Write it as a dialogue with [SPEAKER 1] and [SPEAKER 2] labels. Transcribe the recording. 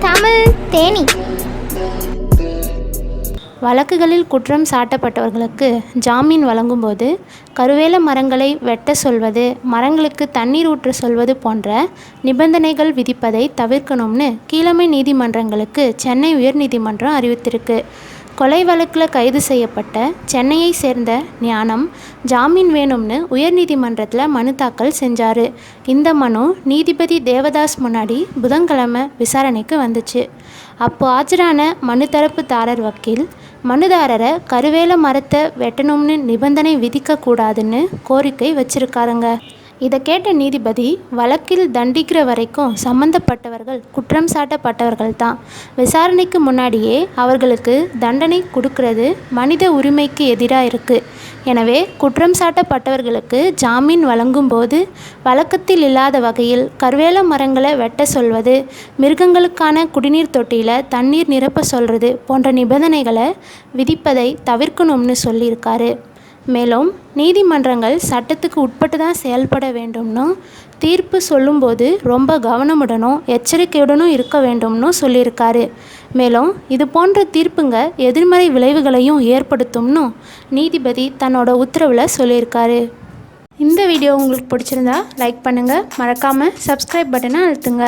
[SPEAKER 1] தமிழ் தேனி.
[SPEAKER 2] வழக்குகளில் குற்றம் சாட்டப்பட்டவர்களுக்கு ஜாமீன் வழங்கும்போது கருவேல மரங்களை வெட்ட சொல்வது மரங்களுக்கு தண்ணீர் ஊற்ற சொல்வது போன்ற நிபந்தனைகள் விதிப்பதை தவிர்க்கணும்னு கீழமை நீதிமன்றங்களுக்கு சென்னை உயர்நீதிமன்றம் அறிவித்திருக்கு. கொலை வழக்கில் கைது செய்யப்பட்ட சென்னையை சேர்ந்த ஞானம் ஜாமீன் வேணும்னு உயர்நீதிமன்றத்தில் மனு தாக்கல் செஞ்சார். இந்த மனு நீதிபதி தேவதாஸ் முன்னாடி புதன்கிழமை விசாரணைக்கு வந்துச்சு. அப்போ ஆஜரான மனு தரப்புதாரர் வக்கீல் மனுதாரரை கருவேல மரத்தை வெட்டணும்னு நிபந்தனை விதிக்கக்கூடாதுன்னு கோரிக்கை வச்சிருக்காருங்க. இதை கேட்ட நீதிபதி வழக்கில் தண்டிக்கிற வரைக்கும் சம்பந்தப்பட்டவர்கள் குற்றம் சாட்டப்பட்டவர்கள் தான் விசாரணைக்கு முன்னாடியே அவர்களுக்கு தண்டனை கொடுக்கறது மனித உரிமைக்கு எதிராக இருக்குது எனவே குற்றம் சாட்டப்பட்டவர்களுக்கு ஜாமீன் வழங்கும்போது வழக்கத்தில் இல்லாத வகையில் கருவேல மரங்களை வெட்ட சொல்வது மிருகங்களுக்கான குடிநீர் தொட்டியில் தண்ணீர் நிரப்ப சொல்கிறது போன்ற நிபந்தனைகளை விதிப்பதை தவிர்க்கணும்னு சொல்லியிருக்காரு. மேலும் நீதிமன்றங்கள் சட்டத்துக்கு உட்பட்டு தான் செயல்பட வேண்டும்னும் தீர்ப்பு சொல்லும்போது ரொம்ப கவனமுடனும் எச்சரிக்கையுடனும் இருக்க வேண்டும்னு சொல்லியிருக்காரு. மேலும் இது போன்ற தீர்ப்புங்க எதிர்மறை விளைவுகளையும் ஏற்படுத்தும்னு நீதிபதி தன்னோட உத்தரவில் சொல்லியிருக்காரு. இந்த வீடியோ உங்களுக்கு பிடிச்சிருந்தா லைக் பண்ணுங்கள் மறக்காமல் சப்ஸ்கிரைப் பட்டனை அழுத்துங்க.